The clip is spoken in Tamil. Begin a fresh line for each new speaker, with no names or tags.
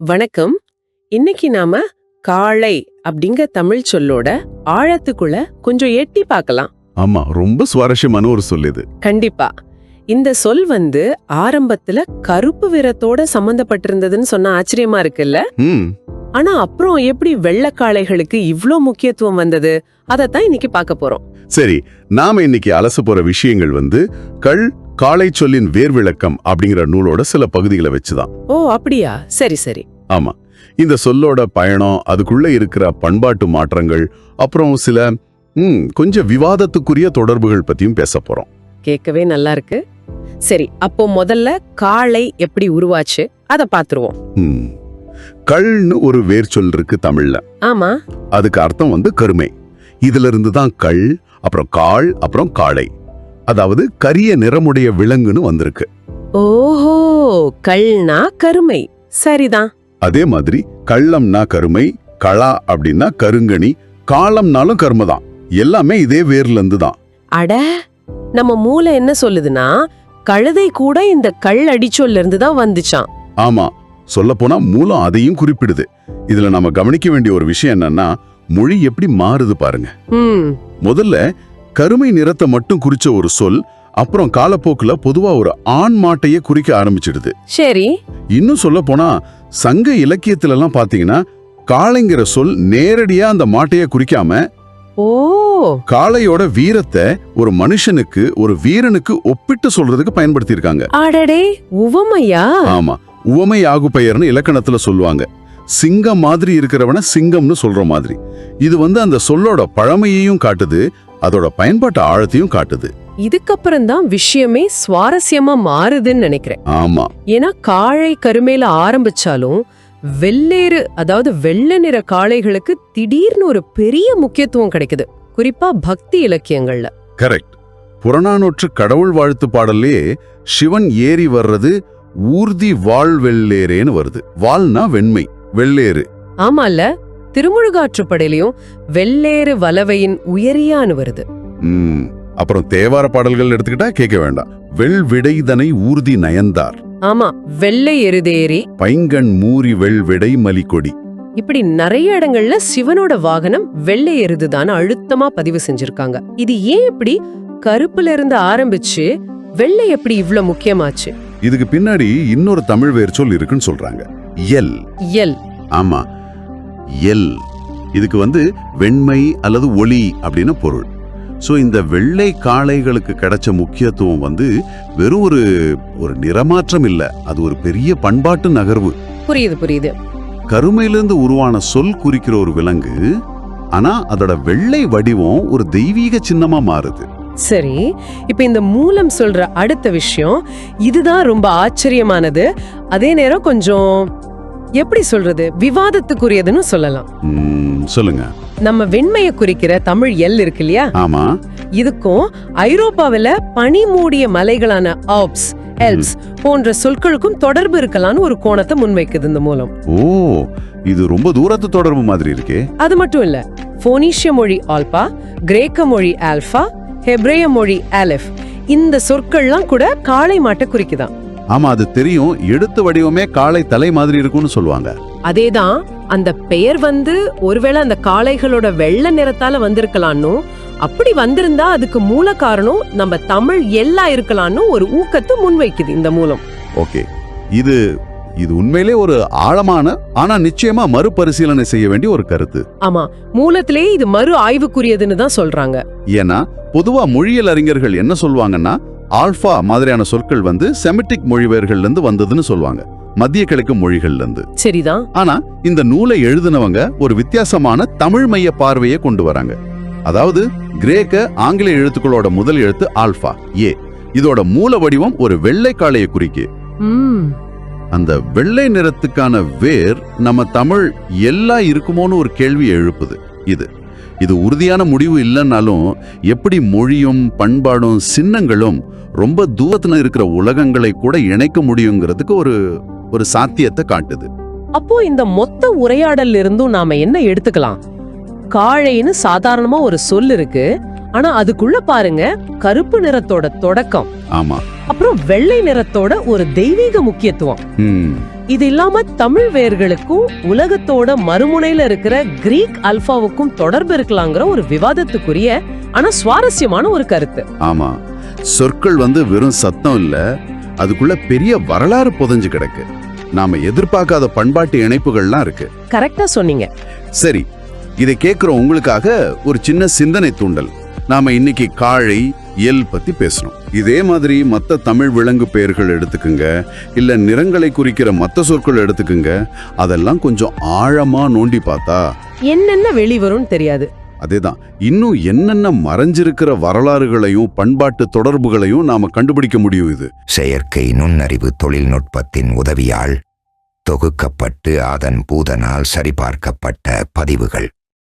வணக்கம். இன்னைக்கு நாம காளை அப்படிங்கிற தமிழ் சொல்லோட ஆழத்துக்குள்ள கொஞ்சம் எட்டி பார்க்கலாம்.
ஆமா ரொம்ப சுவாரஸ்யமான ஒரு சொல் இது.
கண்டிப்பா. இந்த சொல் வந்து ஆரம்பத்துல கருப்பு விரத்தோட சம்பந்தப்பட்டிருந்ததுன்னு சொன்னா ஆச்சரியமா இருக்குல்ல?
ம்.
ஆனா அப்புறம் எப்படி வெள்ளைக்காளைகளுக்கு இவ்ளோ முக்கியத்துவம் வந்தது? அதத்தான் இன்னைக்கு பார்க்க போறோம்.
சரி நாம இன்னைக்கு அலச போற விஷயங்கள் வந்து கள் காளை சொல்லின் வேர் விளக்கம் அப்படிங்கிற நூலோட சில பகுதிகளை வச்சுதான்.
ஓ அப்படியா? சரி சரி.
ஆமா. இந்த சொல்லோட பயணம் அதுக்குள்ள இருக்கிற பண்பாட்டு மாற்றங்கள் அப்புறம் சில ம் கொஞ்சம் விவாதத்துக்குரிய தொடர்புகள் பத்தியும் பேச போறோம்.
கேட்கவே நல்லா இருக்கு. சரி அப்போ முதல்ல காளை எப்படி உருவாச்சு? அத பாத்துருவோம்.
ம். கள்னு ஒரு வேர் சொல் இருக்கு தமிழ்ல.
ஆமா.
அதுக்கு அர்த்தம் வந்து கருமை. இதுல இருந்து தான் கள் அப்புறம் காள் அப்புறம் காளை அதாவது கரிய நிறமுடைய விலங்குன்னு வந்திருக்கு.
ஓஹோ கள்னா கருமை. சரிதான்
அதே மாதிரி கள்ளம்னா கருமை களா அப்படின்னா கருங்கணி காளம்னாலும் கருமைதான் எல்லாமே இதே வேர்ல இருந்து தான்.
அட நம்ம மூளை என்ன சொல்லுதுன்னா கழுதை கூட இந்த கள் அடிச்சொல்ல இருந்து தான் வந்துச்சான்
ஆமா சொல்லப்போனா மூலம் அதையும் குறிப்பிடுது. இதுல நம்ம கவனிக்க வேண்டிய ஒரு விஷயம் என்னன்னா மொழி எப்படி மாறுது பாருங்க. முதல்ல கருமை நிறத்தை மட்டும் குறிச்ச ஒரு சொல் அப்புறம் காலப்போக்குல பொதுவா ஒரு ஆண் மாட்டையே குறிக்க ஆரம்பிச்சிடுது.
சரி.
இன்னும் சொல்ல போனா சங்க இலக்கியத்துல எல்லாம் பாத்தீங்கன்னா காளைங்கிற சொல் நேரடியா அந்த மாட்டையே குறிக்காம
ஓ.
காளையோட வீரத்தை ஒரு மனுஷனுக்கு ஒரு வீரனுக்கு ஒப்பிட்டு சொல்றதுக்கு பயன்படுத்தியிருக்காங்க.
அடடே உவமையா?
ஆமா உவமை ஆகு பெயர்னு இலக்கணத்துல சொல்லுவாங்க. சிங்கம் மாதிரி இருக்கிறவன சிங்கம்னு சொல்ற மாதிரி. இது வந்து அந்த சொல்லோட பழமையையும் காட்டுது அதோட பயன்பாட்டு ஆழத்தையும் காட்டுது.
இதுக்கப்புறம் தான் விஷயமே சுவாரஸ்யமா மாறுதுன்னு நினைக்கிறேன்.
ஆமா.
ஏன்னா காளை கருமையில ஆரம்பிச்சாலும் வெள்ளேறு அதாவது வெள்ளை நிற காளைகளுக்கு திடீர்னு ஒரு பெரிய முக்கியத்துவம் கிடைக்குது. குறிப்பா பக்தி இலக்கியங்கள்ல.
கரெக்ட் புறநானூற்று கடவுள் வாழ்த்து பாடல்லே சிவன் ஏறி வர்றது ஊர்தி வாழ் வெள்ளேரேன்னு வருது. வால்னா வெண்மை வெள்ளேறு.
ஆமால திருமுழுகாற்றுப்படையிலையும் வெள்ளேறு வலவையின் உயரியான்னு வருது
அப்புறம் தேவார பாடல்கள் எடுத்துக்கிட்டா கேட்க வேண்டாம். வெள் விடைதனை ஊர்தி நயந்தார்.
ஆமா வெள்ளை எருதேறி.
பைங்கண் மூரி வெள் விடை மலிக்கொடி
இப்படி நிறைய இடங்கள்ல சிவனோட வாகனம் வெள்ளை எருதுதான் அழுத்தமா பதிவு செஞ்சிருக்காங்க. இது ஏன் இப்படி கருப்புல இருந்து ஆரம்பிச்சு வெள்ளை எப்படி இவ்ளோ முக்கியமாச்சு?
இதுக்கு பின்னாடி இன்னொரு தமிழ் வேர் சொல் இருக்குன்னு சொல்றாங்க. எல்.
எல்.
ஆமா எல் இதுக்கு வந்து வெண்மை அல்லது ஒளி அப்படின்னு பொருள். சோ இந்த வெள்ளை காளைகளுக்கு கிடைச்ச முக்கியத்துவம் வந்து வெறும் ஒரு ஒரு நிறமாற்றம் இல்ல. அது ஒரு பெரிய பண்பாட்டு நகர்வு.
புரியுது புரியுது.
கருமையிலிருந்து உருவான சொல் குறிக்கிற ஒரு விலங்கு ஆனா அதோட வெள்ளை வடிவம் ஒரு தெய்வீக சின்னமா மாறுது.
சரி இப்ப இந்த மூலம் சொல்ற அடுத்த விஷயம் இதுதான் ரொம்ப ஆச்சரியமானது. அதே நேரம் கொஞ்சம் எப்படி சொல்றது? விவாதத்துக்குரியதுன்னு சொல்லலாம்.
சொல்லுங்க.
நம்ம வெண்மையை குறிக்கிற தமிழ் எல் இருக்கு இல்லையா?
ஆமா.
இதுக்கும் ஐரோப்பாவில பனி மூடிய மலைகளான ஆப்ஸ் எல்ப்ஸ் போன்ற சொற்களுக்கும் தொடர்பு இருக்கலாம்னு ஒரு கோணத்தை முன்வைக்குது இந்த மூலம்.
ஓ இது ரொம்ப தூரத்து தொடர்பு மாதிரி இருக்கே.
அது மட்டும் இல்ல. போனீஷிய மொழி ஆல்பா கிரேக்க மொழி ஆல்பா ஹெப்ரேய மொழி ஆலிஃப் இந்த சொற்கள்லாம் கூட காளை மாட்டை குறிக்குதாம்
ஆமா அது தெரியும். எடுத்த வடிவமே காளை தலை மாதிரி இருக்கும்னு சொல்லுவாங்க.
அதேதான் அந்த பெயர் வந்து ஒருவேளை அந்த காளைகளோட வெள்ளை நிறத்தால வந்திருக்கலாம்னு அப்படி வந்திருந்தா அதுக்கு மூல காரணம் நம்ம தமிழ் எல்லா இருக்கலாம்னு ஒரு ஊக்கத்தை முன்வைக்குது இந்த மூலம்.
ஓகே. இது இது உண்மையிலே ஒரு ஆழமான ஆனா நிச்சயமா மறுபரிசீலனை செய்ய வேண்டிய ஒரு கருத்து.
ஆமா மூலத்திலே இது மறு ஆய்வுக்குரியதுன்னு தான் சொல்றாங்க.
ஏன்னா பொதுவா மொழியியல் அறிஞர்கள் என்ன சொல்லுவாங்கன்னா ஆல்பா மாதிரியான சொற்கள் வந்து செமிட்டிக் மொழிபெயர்கள்ல இருந்து வந்ததுன்னு சொல்லுவாங்க. மத்திய கிழக்கு மொழிகள்ல இருந்து
சரிதான்.
ஆனா இந்த நூலை எழுதினவங்க ஒரு வித்தியாசமான தமிழ் மைய பார்வையை கொண்டு வராங்க. அதாவது கிரேக்க ஆங்கில எழுத்துக்களோட முதல் எழுத்து ஆல்பா ஏ. இதோட மூல வடிவம் ஒரு வெள்ளை காளையை குறிக்கு. அந்த வெள்ளை நிறத்துக்கான வேர் நம்ம தமிழ் எல்லா இருக்குமோன்னு ஒரு கேள்வி எழுப்புது இது. இது உறுதியான முடிவு இல்லைன்னாலும் எப்படி மொழியும் பண்பாடும் சின்னங்களும் ரொம்ப தூரத்துல இருக்கிற உலகங்களை கூட இணைக்க முடியுங்கிறதுக்கு ஒரு ஒரு சாத்தியத்தை காட்டுது.
அப்போ இந்த மொத்த உரையாடல்ல இருந்தும் நாம என்ன எடுத்துக்கலாம்? காளைன்னு சாதாரணமா ஒரு சொல் இருக்கு ஆனா அதுக்குள்ள பாருங்க கருப்பு நிறத்தோட தொடக்கம்.
ஆமா.
அப்புறம் வெள்ளை நிறத்தோட ஒரு தெய்வீக முக்கியத்துவம்.
ம்.
இது இல்லாம தமிழ் வேர்களுக்கும் உலகத்தோட மறுமுனையில இருக்கிற கிரீக் அல்பாவுக்கும் தொடர்பு இருக்கலாங்கிற ஒரு விவாதத்துக்குரிய ஆனா சுவாரஸ்யமான ஒரு கருத்து.
ஆமா. சொற்கள் வந்து வெறும் சத்தம் இல்ல அதுக்குள்ள பெரிய வரலாறு புதைஞ்சு கிடக்கு. நாம எதிர்பார்க்காத பண்பாட்டு இணைப்புகள்லாம் இருக்கு.
கரெக்டா சொன்னீங்க.
சரி இதை கேட்குற உங்களுக்காக ஒரு சின்ன சிந்தனை தூண்டல். நாம இன்னைக்கு காழை எல் பத்தி பேசணும் இதே மாதிரி மத்த தமிழ் விலங்கு பெயர்கள் எடுத்துக்குங்க இல்ல நிறங்களை குறிக்கிற மத்த சொற்கள் எடுத்துக்குங்க அதெல்லாம் கொஞ்சம் ஆழமா நோண்டி பார்த்தா
என்னென்ன வெளிவரும்னு தெரியாது.
அதேதான். இன்னும் என்னென்ன மறைஞ்சிருக்கிற வரலாறுகளையும் பண்பாட்டு தொடர்புகளையும் நாம கண்டுபிடிக்க முடியும் இது.
செயற்கை நுண்ணறிவு தொழில்நுட்பத்தின் உதவியால் தொகுக்கப்பட்டு அதன் பூதனால் சரிபார்க்கப்பட்ட பதிவுகள்.